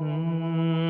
Hmm.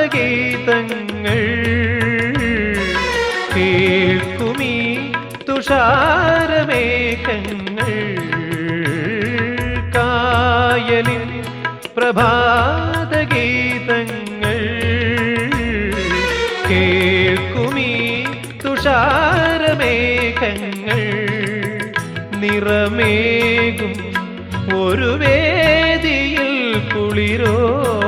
പ്രഭാതഗീതങ്ങൾ കേൾക്കുമീ തുഷാരമേഘങ്ങൾ കായലിൽ പ്രഭാതഗീതങ്ങൾ കേൾക്കുമീ തുഷാരമേഘങ്ങൾ നിറമേകും ഒരു വേദിയിൽ കുളിരോലും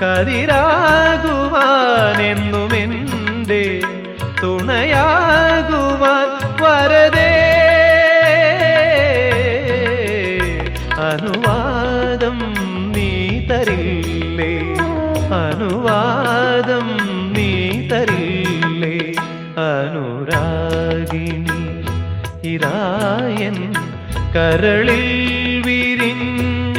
കതിരാകുവാനെന്നുമെന്റെ തുണയാകുവാൻ വരതേ അനുവാദം നീ തരില്ലേ? അനുവാദം നീ തരില്ലേ? അനുരാഗിണി ഇതായൻ കരളിൽ വിരിഞ്ഞ